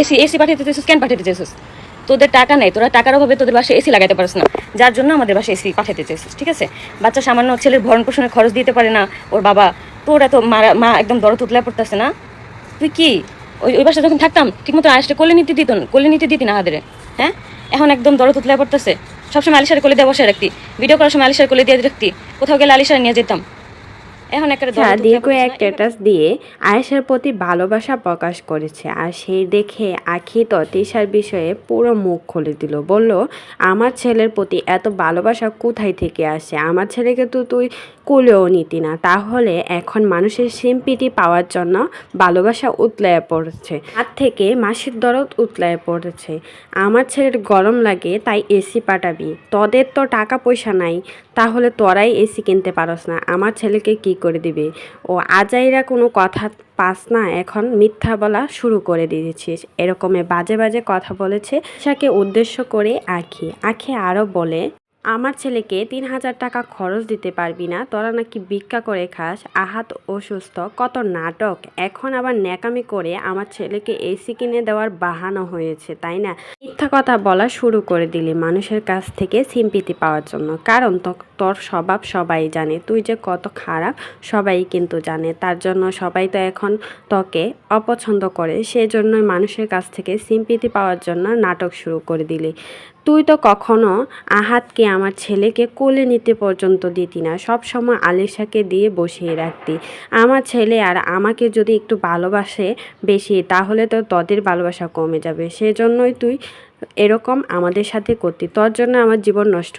AC AC পাঠিয়ে চেয়েছিস কেন পাঠিয়ে চেয়েছিস তোদের টাকা নেই, তোরা টাকার অভাবে তোদের বাসায় এসি লাগাতে পারিস না। যার জন্য আমাদের বাসায় এসি পাঠাতে চেয়েছিস ঠিক আছে? বাচ্চা সামান্য ছেলের ভরণ পোষণের খরচ দিতে পারে না, ওর বাবা, তোর এত মারা, মা একদম দরদ উতলায় পড়তেছে না? তুই কি? ওই ওই বাসায় যখন থাকতাম, ঠিকমতো আয়েসটা কোলে নিতে দিত কোলে নিতে দিতি না হাদের হ্যাঁ? এখন একদম দরদ উতলায় পড়তেছে সবসময় আলিশার কোলে দিয়ে বসে রাখতি ভিডিও করার সময় আলিশার কোলে দিয়ে রাখতি, কোথাও গেলে আলিশার নিয়ে যেতাম। এখন একটা দীর্ঘ এক স্ট্যাটাস দিয়ে আয়েশার প্রতি ভালোবাসা প্রকাশ করেছে আর সেই দেখে আখি তো তিশার বিষয়ে পুরো মুখ খুলে দিল। বলল আমার ছেলের প্রতি এত ভালোবাসা কোথায় থেকে আসে? আমার ছেলেকে তো তুই কুলেও নিতি না। তাহলে এখন মানুষের সিম্পিটি পাওয়ার জন্য ভালোবাসা উতলায় পড়েছে। হাত থেকে মাসির দরদ উতলায় পড়েছে। আমার ছেলের গরম লাগে তাই এসি পাঠাবি। তোদের তো টাকা পয়সা নাই তাহলে তোরাই এসি কিনতে পারস না। আমার ছেলেকে কি করে দিবে। ও আজাইরা কোনো কথা পাস না, এখন মিথ্যা বলা শুরু করে দিয়েছিস। এরকমে বাজে বাজে কথা বলেছে সাকে উদ্দেশ্য করে আখি। আখি আরও বলে, আমার ছেলেকে তিন হাজার টাকা খরচ দিতে পারবি না, তোরা নাকি ভিক্ষা করে খাস, আহাত অসুস্থ, কত নাটক। এখন আবার ন্যাকামি করে আমার ছেলেকে এসি কিনে দেওয়ার বাহানো হয়েছে, তাই না? মিথ্যা কথা বলা শুরু করে দিলি মানুষের কাছ থেকে সিম্পিতি পাওয়ার জন্য। কারণ তো- তোর স্বভাব সবাই জানে, তুই যে কত খারাপ সবাই কিন্তু জানে। তার জন্য সবাই তো এখন তোকে অপছন্দ করে। সেজন্যই মানুষের কাছ থেকে সিম্পিতি পাওয়ার জন্য নাটক শুরু করে দিলি। তুই তো কখনো আহাতকে, আমার ছেলেকে কোলে নিতে পর্যন্ত দিতি না। সব সময় আলিশাকে দিয়ে বসিয়ে রাখতি। আমার ছেলে আর আমাকে যদি একটু ভালোবাসে বেশি, তাহলে তো তোদের ভালোবাসা কমে যাবে। সেজন্যই তুই এরকম আমাদের সাথে করতে। তোর জন্য আমার জীবন নষ্ট